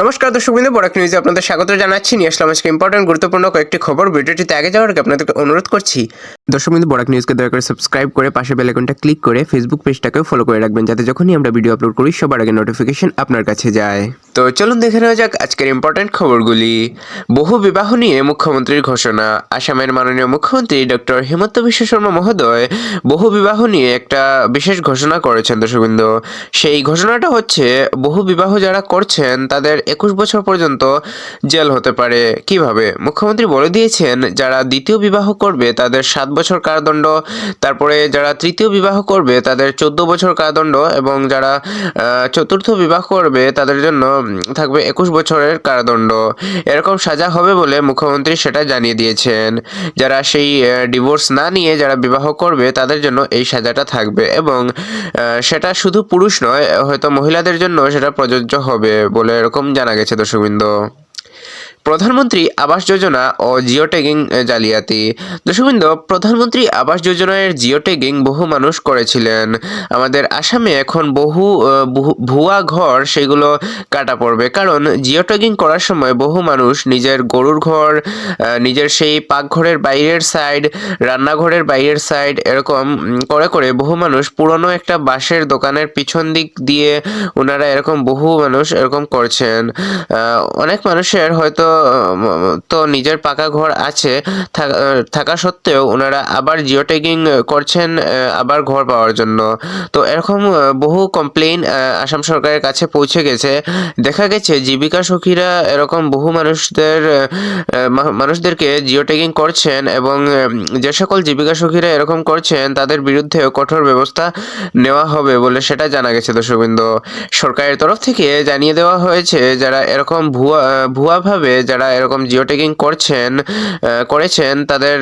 নমস্কার, দর্শক বিন্দু বড় নিউজে আপনাদের স্বাগত জানাচ্ছি। নিয়ে আসলাম আজকে ইম্পর্টেন্ট গুরুত্বপূর্ণ কয়েকটি খবর। ভিডিওটিতে আগে যাওয়ার আগে আপনাদেরকে অনুরোধ করছি দর্শক বিন্দু বড় নিউজকে দয়া করে সাবস্ক্রাইব করে পাশে বেল আইকনটা ক্লিক করে ফেসবুক পেজটাকেও ফলো করে রাখবেন যাতে যখনই আমরা ভিডিও আপলোড করি, সবার আগে নোটিফিকেশন আপনার কাছে যায়। তো চলুন দেখে নেওয়া যাক আজকের ইম্পর্টেন্ট খবরগুলি। বহু বিবাহ নিয়ে মুখ্যমন্ত্রীর ঘোষণা। আসামের মাননীয় মুখ্যমন্ত্রী ডক্টর হিমন্ত বিশ্ব শর্মা মহোদয় বহু বিবাহ নিয়ে একটা বিশেষ ঘোষণা করেছেন দর্শকবৃন্দ সেই ঘোষণাটা হচ্ছে, বহু বিবাহ যারা করছেন, তাদের একুশ বছর পর্যন্ত জেল হতে পারে। কীভাবে? মুখ্যমন্ত্রী বলে দিয়েছেন, যারা দ্বিতীয় বিবাহ করবে, তাদের সাত বছর কারাদণ্ড, তারপরে যারা তৃতীয় বিবাহ করবে তাদের চোদ্দ বছর কারাদণ্ড এবং যারা চতুর্থ বিবাহ করবে তাদের জন্য থাকবে একুশ বছরের কারাদণ্ড। এরকম সাজা হবে বলে মুখ্যমন্ত্রী সেটা জানিয়ে দিয়েছেন। যারা সেই ডিভোর্স না নিয়ে যারা বিবাহ করবে তাদের জন্য এই সাজাটা থাকবে এবং সেটা শুধু পুরুষ নয়, হয়তো মহিলাদের জন্য সেটা প্রযোজ্য হবে বলে এরকম জানা গেছে দর্শকবৃন্দ। প্রধানমন্ত্রী আবাস যোজনা ও জিও ট্যাগিং জালিয়াতি। দর্শকবৃন্দ, প্রধানমন্ত্রী আবাস যোজনার জিও ট্যাগিং বহু মানুষ করেছিলেন। আমাদের আসামে এখন বহু ভুয়া ঘর সেগুলো কাটা পড়বে। কারণ জিও ট্যাগিং করার সময় বহু মানুষ নিজের গরুর ঘর নিজের সেই পাকঘরের বাইরের সাইড রান্নাঘরের বাইরের সাইড এরকম করে করে বহু মানুষ পুরনো একটা বাঁশের দোকানের পিছন দিক দিয়ে ওনারা এরকম বহু মানুষ এরকম করছেন। অনেক মানুষের হয়তো তো নিজের পাকা ঘর আছে, থাকা- সত্ত্বেও ওনারা আবার জিও ট্যাগিং করছেন আবার ঘর পাওয়ার জন্য। তো এরকম বহু কমপ্লেইন আসাম সরকারের কাছে পৌঁছে গেছে। দেখা গেছে, জীবিকা সখীরা এরকম বহু মানুষদের মানুষদেরকে জিও ট্যাগিং করছেন এবং যে সকল জীবিকা সখীরা এরকম করছেন, তাদের বিরুদ্ধেও কঠোর ব্যবস্থা নেওয়া হবে বলে সেটা জানা গেছে দর্শকবৃন্দ। সরকারের তরফ থেকে জানিয়ে দেওয়া হয়েছে, যারা এরকম ভুয়া ভুয়াভাবে যারা এরকম জিও ট্যাগিং করছেন করেছেন, তাদের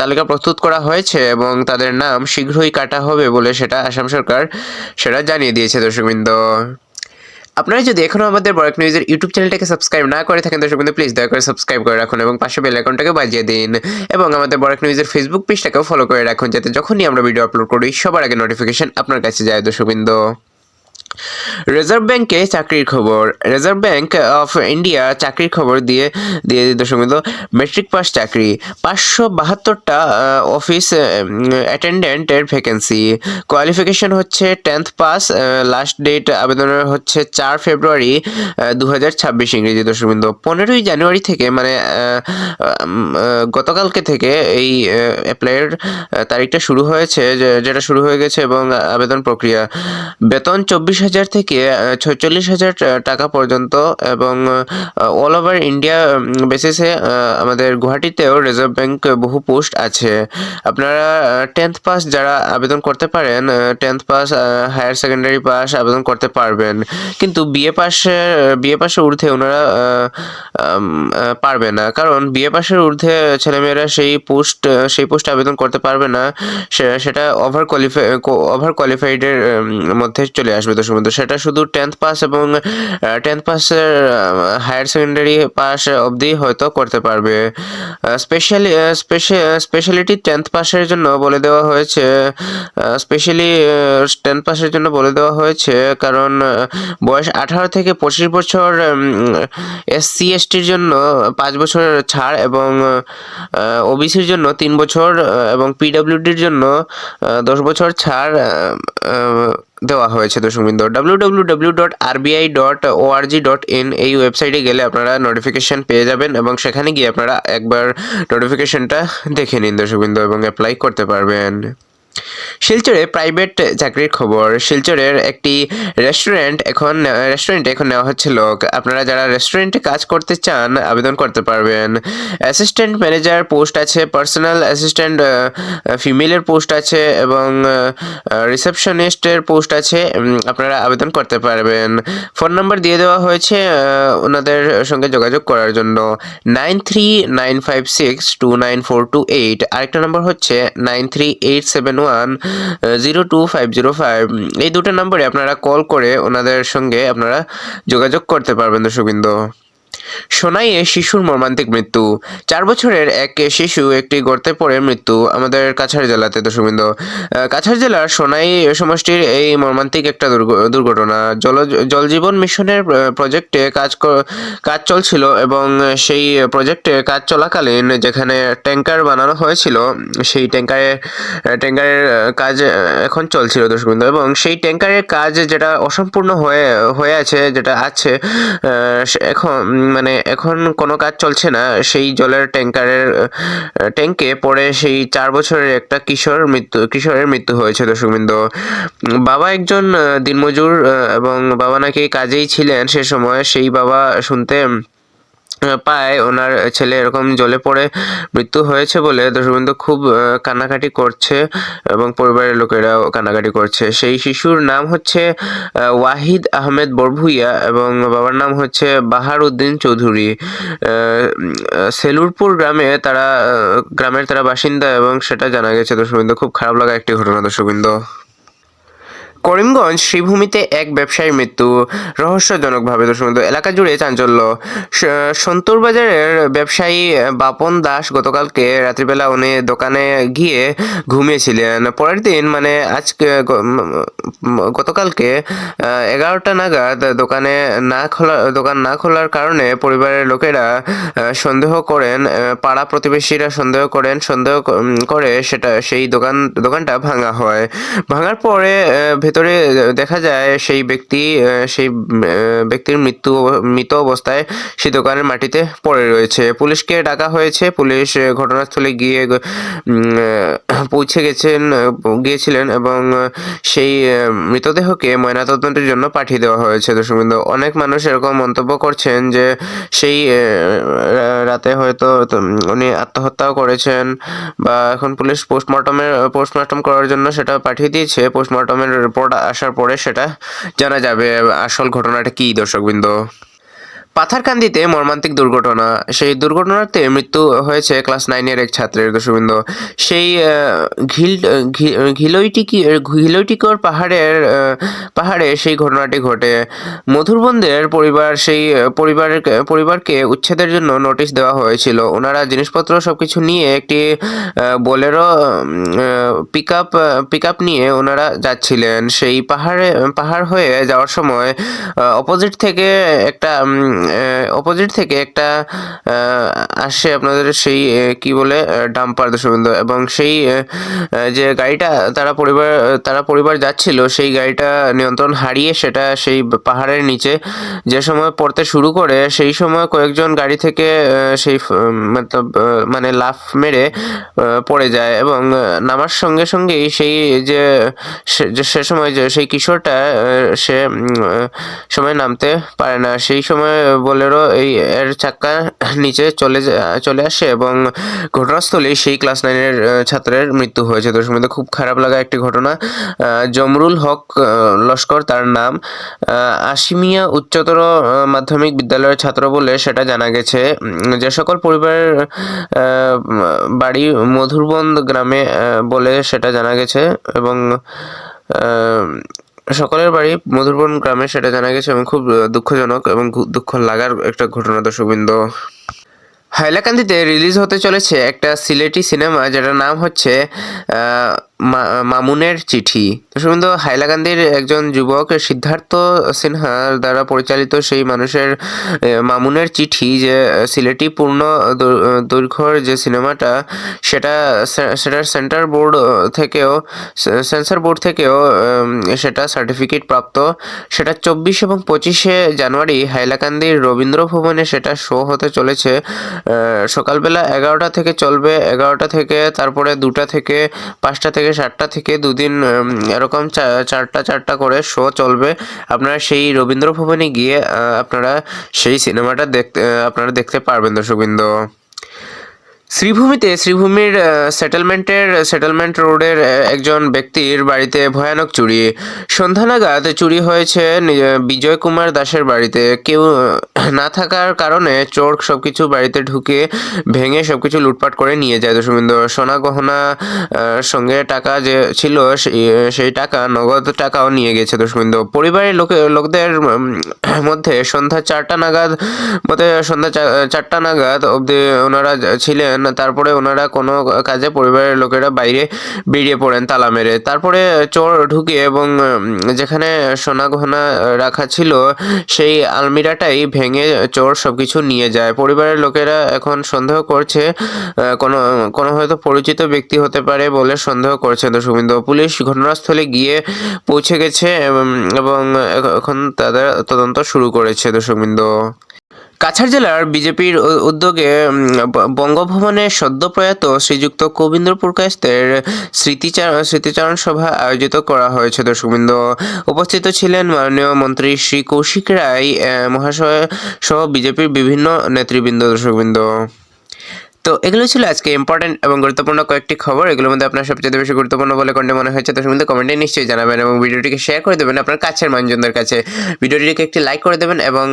তালিকা প্রস্তুত করা হয়েছে এবং তাদের নাম শীঘ্রই কাটা হবে বলে সেটা আসাম সরকার সেটা জানিয়ে দিয়েছে দর্শকবৃন্দ। আপনারা যদি এখনও আমাদের বরাক নিউজের ইউটিউব চ্যানেলটাকে সাবস্ক্রাইব না করে থাকেন দর্শক প্লিজ দয়া করে সাবস্ক্রাইব করে রাখুন এবং পাশে বেল আইকনটাকে বাজিয়ে দিন এবং আমাদের বরাক নিউজের ফেসবুক পেজটাকেও ফলো করে রাখুন যাতে যখনই আমরা ভিডিও আপলোড করি, সবার আগে নোটিফিকেশন আপনার কাছে যায় দর্শকবৃন্দ। রিজার্ভ ব্যাংকে চাকরির খবর। রিজার্ভ ব্যাংক অফ ইন্ডিয়া চাকরির খবর দিয়ে দিয়ে সমিত মেট্রিক পাস চাকরি। পাঁচশো বাহাত্তরটা অফিস অ্যাটেন্ডেন্টের ভ্যাকেন্সি কোয়ালিফিকেশন হচ্ছে টেন্থ পাস লাস্ট ডেট আবেদনের হচ্ছে চার ফেব্রুয়ারি দু হাজার ছাব্বিশ ইংরেজি দশমিন্দ পনেরোই জানুয়ারি থেকে মানে গতকালকে থেকে এই অ্যাপ্লাইয়ের তারিখটা শুরু হয়েছে যেটা শুরু হয়ে গেছে এবং আবেদন প্রক্রিয়া। বেতন চব্বিশ হাজার থেকে ছয়চল্লিশ হাজার টাকা পর্যন্ত এবং অল ওভার ইন্ডিয়া বেসিসে আমাদের গুয়াহাটিতেও রিজার্ভ ব্যাংক বহু পোস্ট আছে। আপনারা টেন্থ পাস যারা আবেদন করতে পারেন tenth pass higher secondary pass আবেদন করতে পারবেন। কিন্তু বিএ পাশে বিএ পাশের ঊর্ধ্বে ওনারা পারবে না। কারণ বিএ পাশের ঊর্ধ্বে ছেলেমেয়েরা সেই পোস্ট সেই পোস্টে আবেদন করতে পারবে না। সেটা ওভার কোয়ালিফাই ওভার কোয়ালিফাইডের মধ্যে চলে আসবে। তো সমুদ্র সেটা শুধু টেন্থ পাস এবং টেন্থ পাসের হায়ার সেকেন্ডারি পাস অবধি হয়তো করতে পারবে। স্পেশালি স্পেশালিটি টেন্থ পাসের জন্য বলে দেওয়া হয়েছে স্পেশালি টেন্থ পাসের জন্য বলে দেওয়া হয়েছে কারণ বয়স আঠারো থেকে পঁচিশ বছর এস সি এস টির জন্য পাঁচ বছর ছাড় এবং ওবিসির জন্য তিন বছর এবং পিডাব্লিউডির জন্য দশ বছর ছাড় দেওয়া হয়েছে দর্শকবৃন্দ W W W dot RBI dot O org dot in এই ওয়েবসাইটে গেলে আপনারা নোটিফিকেশান পেয়ে যাবেন এবং সেখানে গিয়ে আপনারা একবার নোটিফিকেশানটা দেখে নিন দর্শকবৃন্দ এবং অ্যাপ্লাই করতে পারবেন। শিলচরে প্রাইভেট চাকরির খবর। শিলচরের একটি রেস্টুরেন্ট এখন রেস্টুরেন্টে এখন নেওয়া হচ্ছে লোক। আপনারা যারা রেস্টুরেন্টে কাজ করতে চান, আবেদন করতে পারবেন। অ্যাসিস্ট্যান্ট ম্যানেজার পোস্ট আছে পার্সোনাল অ্যাসিস্ট্যান্ট ফিমেলের পোস্ট আছে এবং রিসেপশনিস্টের পোস্ট আছে আপনারা আবেদন করতে পারবেন। ফোন নাম্বার দিয়ে দেওয়া হয়েছে ওনাদের সঙ্গে যোগাযোগ করার জন্য। Nine three nine five six two nine four two eight আরেকটা নাম্বার হচ্ছে nine three eight seven one zero two five zero five, এই দুটো নম্বরে আপনারা কল করে ওনাদের সঙ্গে আপনারা যোগাযোগ করতে পারবেন দর্শকবৃন্দ। সোনাইয়ে শিশুর মর্মান্তিক মৃত্যু। চার বছরের এক শিশু একটি গর্তে পড়ে মৃত্যু। আমাদের কাছাড় জেলাতে, দর্শকবৃন্দ কাছাড় জেলার সোনাই সমষ্টির এই মর্মান্তিক একটা দুর্ঘ- দুর্ঘটনা। জল, জলজীবন মিশনের প্রজেক্টে কাজ কাজ চলছিল এবং সেই প্রজেক্টে কাজ চলাকালীন যেখানে ট্যাঙ্কার বানানো হয়েছিল, সেই ট্যাঙ্কারে ট্যাঙ্কারের কাজ এখন চলছিল, দর্শকবৃন্দ। এবং সেই ট্যাঙ্কারের কাজ যেটা অসম্পূর্ণ হয়ে হয়ে আছে, যেটা আছে এখন মানে এখন কোনো কাজ চলছে না, সেই জলের ট্যাঙ্কারের ট্যাঙ্কে পরে সেই চার বছরের একটা কিশোর মৃত্যু, কিশোরের মৃত্যু হয়েছে দর্শকবৃন্দ। বাবা একজন দিনমজুর এবং বাবা নাকি কাজেই ছিলেন সে সময়, সেই বাবা শুনতে পায়। ওনার ছেলে এরকম জলে পড়ে মৃত্যু হয়েছে বলে দর্শকবৃন্দ খুব কান্নাকাটি করছে এবং পরিবারের লোকেরাও কান্নাকাটি করছে। সেই শিশুর নাম হচ্ছে ওয়াহিদ আহমেদ বরভুইয়া এবং বাবার নাম হচ্ছে বাহার উদ্দিন চৌধুরী সেলুরপুর গ্রামে তারা গ্রামের তারা বাসিন্দা এবং সেটা জানা গেছে। দর্শকবৃন্দ খুব খারাপ লাগা একটি ঘটনা দর্শকবৃন্দ করিমগঞ্জ শ্রীভূমিতে এক ব্যবসায়ীর মৃত্যু। রহস্যজনকভাবে দর্শকবৃন্দ এলাকা জুড়ে চাঞ্চল্য। সন্তুর বাজারের ব্যবসায়ী বাপন দাস গতকালকে রাত্রিবেলা উনি দোকানে গিয়ে ঘুমিয়েছিলেন। পরের দিন মানে আজকে গতকালকে এগারোটা নাগাদ দোকানে না খোলা, দোকান না খোলার কারণে পরিবারের লোকেরা সন্দেহ করেন পাড়া প্রতিবেশীরা সন্দেহ করেন, সন্দেহ করে সেটা, সেই দোকান, দোকানটা ভাঙা হয়। ভাঙার পরে ভেতরে দেখা যায় সেই ব্যক্তি সেই ব্যক্তির মৃত্যু, মৃত অবস্থায় সেই দোকানের মাটিতে পড়ে রয়েছে। পুলিশকে ডাকা হয়েছে। পুলিশ ঘটনাস্থলে গিয়ে পৌঁছে গেছেন গিয়েছিলেন এবং সেই মৃতদেহকে ময়নাতদন্তের জন্য পাঠিয়ে দেওয়া হয়েছে। দর্শকবৃন্দ, অনেক মানুষ এরকম মন্তব্য করছেন যে সেই রাতে হয়তো উনি আত্মহত্যাও করেছেন বা এখন পুলিশ পোস্টমর্টমের পোস্টমর্টম করার জন্য সেটা পাঠিয়ে দিয়েছে। পোস্টমর্টমের রিপোর্ট আসার পরে সেটা জানা যাবে। আসল ঘটনাটা কি দর্শকবৃন্দ? পাথারকান্দিতে মর্মান্তিক দুর্ঘটনা। সেই দুর্ঘটনাতে মৃত্যু হয়েছে ক্লাস নাইনের এক ছাত্রের দর্শকবৃন্দ সেই ঘিল ঘিলইটিকি, ঘিলইটিকর পাহাড়ের পাহাড়ে সেই ঘটনাটি ঘটে। মধুরবন্দের পরিবার সেই, পরিবারের, পরিবারকে উচ্ছেদের জন্য নোটিশ দেওয়া হয়েছিল। ওনারা জিনিসপত্র সব কিছু নিয়ে একটি Bolero pick up pick up নিয়ে ওনারা যাচ্ছিলেন। সেই পাহাড়ে, পাহাড় হয়ে যাওয়ার সময় অপোজিট থেকে একটা অপোজিট থেকে একটা আসে আপনাদের সেই কি বলে ডাম্পার দর্শকবৃন্দ এবং সেই যে গাড়িটা তারা পরিবার তারা পরিবার যাচ্ছিল, সেই গাড়িটা নিয়ন্ত্রণ হারিয়ে সেটা সেই পাহাড়ের নিচে যে সময় পড়তে শুরু করে, সেই সময় কয়েকজন গাড়ি থেকে সেই মানে লাফ মেরে পড়ে যায় এবং নামার সঙ্গে সঙ্গেই সেই যে, সে- সময় যে, সেই কিশোরটা সে সময় নামতে পারে না। সেই সময় বোলেরো এই এর চাক্কা নিচে চলে চলে আসে এবং ঘটনাস্থলে সেই ক্লাস নাইনের ছাত্রের মৃত্যু হয়েছে। তো সময় খুব খারাপ লাগা একটি ঘটনা। জমরুল হক লস্কর তার নাম। আশিমিয়া উচ্চতর মাধ্যমিক বিদ্যালয়ের ছাত্র বলে সেটা জানা গেছে। যে সকল পরিবারের বাড়ি মধুরবন্দ গ্রামে বলে সেটা জানা গেছে এবং সকলের বাড়ি মধুরবন গ্রামে, সেটা জানা গেছে, এবং খুব দুঃখজনক এবং দুঃখ লাগার একটা ঘটনা, দর্শকবৃন্দ। হাইলাকান্দিতে রিলিজ হতে চলেছে একটা সিলেটি সিনেমা, যেটার নাম হচ্ছে মামুনের চিঠি। দর্শকবৃন্দ হাইলাকান্দির একজন যুবক, সিদ্ধার্থ সিনহার দ্বারা পরিচালিত সেই মানুষের মামুনের চিঠি যে, সিলেটি পূর্ণ দৈর্ঘ্যর যে সিনেমাটা, সেটা সেটার সেন্টার বোর্ড থেকেও সেন্সর বোর্ড থেকেও সেটা সার্টিফিকেট প্রাপ্ত। সেটা চব্বিশ এবং পঁচিশে জানুয়ারি হাইলাকান্দির রবীন্দ্র ভবনে সেটা শো হতে চলেছে। সকালবেলা এগারোটা থেকে চলবে। এগারোটা থেকে তারপরে দুটা থেকে পাঁচটা থেকে সাতটা থেকে দুদিন এরকম চারটা চারটা করে শো চলবে। আপনারা সেই রবীন্দ্র ভবনে গিয়ে আপনারা সেই সিনেমাটা দেখতে আপনারা দেখতে পারবেন দর্শকবৃন্দ। শ্রীভূমিতে, শ্রীভূমির সেটেলমেন্টের সেটেলমেন্ট রোডের একজন ব্যক্তির বাড়িতে ভয়ানক চুরি। সন্ধ্যা নাগাদ চুরি হয়েছে বিজয় কুমার দাসের বাড়িতে। কেউ না থাকার কারণে চোর সবকিছু বাড়িতে ঢুকে ভেঙে সবকিছু লুটপাট করে নিয়ে যায়। দশমিন্দ সোনা গহনা সঙ্গে টাকা যে ছিল সেই- টাকা, নগদ টাকাও নিয়ে গেছে দশমিন্দ পরিবারের লোকে, লোকদের মধ্যে সন্ধ্যা চারটা নাগাদ, মতে সন্ধ্যা চারটা নাগাদ অবধি ওনারা যা- ছিলেন তারপরে ওনারা কোনো কাজে পরিবারের লোকেরা বাইরে বেরিয়ে পড়েন তালা মেরে। তারপরে চোর ঢুকে এবং যেখানে সোনা গহনা রাখা ছিল, সেই আলমিরাটাই ভেঙে চোর সবকিছু নিয়ে যায়। পরিবারের লোকেরা এখন সন্দেহ করছে কোনো কোনো হয়তো পরিচিত ব্যক্তি হতে পারে বলে সন্দেহ করছে তো দর্শকবৃন্দ। পুলিশ ঘটনাস্থলে গিয়ে পৌঁছে গেছে এবং এবং এখন তাদের তদন্ত শুরু করেছে দর্শকবৃন্দ। কাছাড় জেলার বিজেপির উদ্যোগে বঙ্গভবনে সদ্য প্রয়াত শ্রীযুক্ত কবীন্দ্র পুরকায়স্তের স্মৃতিচারণ সভা আয়োজিত করা হয়েছে। দর্শকবৃন্দ, উপস্থিত ছিলেন মাননীয় মন্ত্রী শ্রী কৌশিক রায় মহাশয় সহ বিজেপির বিভিন্ন নেতৃবৃন্দ। দর্শকবৃন্দ তো এগুলো ছিল আজকে ইম্পর্টেন্ট এবং গুরুত্বপূর্ণ কয়েকটি খবর। এগুলোর মধ্যে আপনার সবচেয়ে বেশি গুরুত্বপূর্ণ বলে কোনটি মনে হয়েছে তার মধ্যে কমেন্টে নিশ্চয়ই জানাবেন এবং ভিডিওটিকে শেয়ার করে দেবেন আপনার কাছের মানুষজনদের কাছে। ভিডিওটিকে একটি লাইক করে দেবেন এবং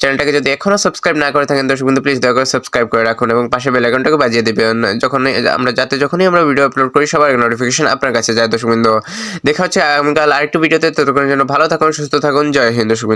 চ্যানেলটাকে যদি এখনও সাবস্ক্রাইব না করে থাকেন দর্শক বন্ধু প্লিজ দয়া করে সাবস্ক্রাইব করে রাখুন এবং পাশে বেল আইকনটাকে বাজিয়ে দেবেন। যখন আমরা, যাতে যখনই আমরা ভিডিও আপলোড করি, সবার নোটিফিকেশন আপনার কাছে যায় দর্শক দেখা হচ্ছে আগামীকাল আরেকটি ভিডিওতে ততক্ষণের জন্য ভালো থাকুন, সুস্থ থাকুন, জয় হিন্দ দর্শক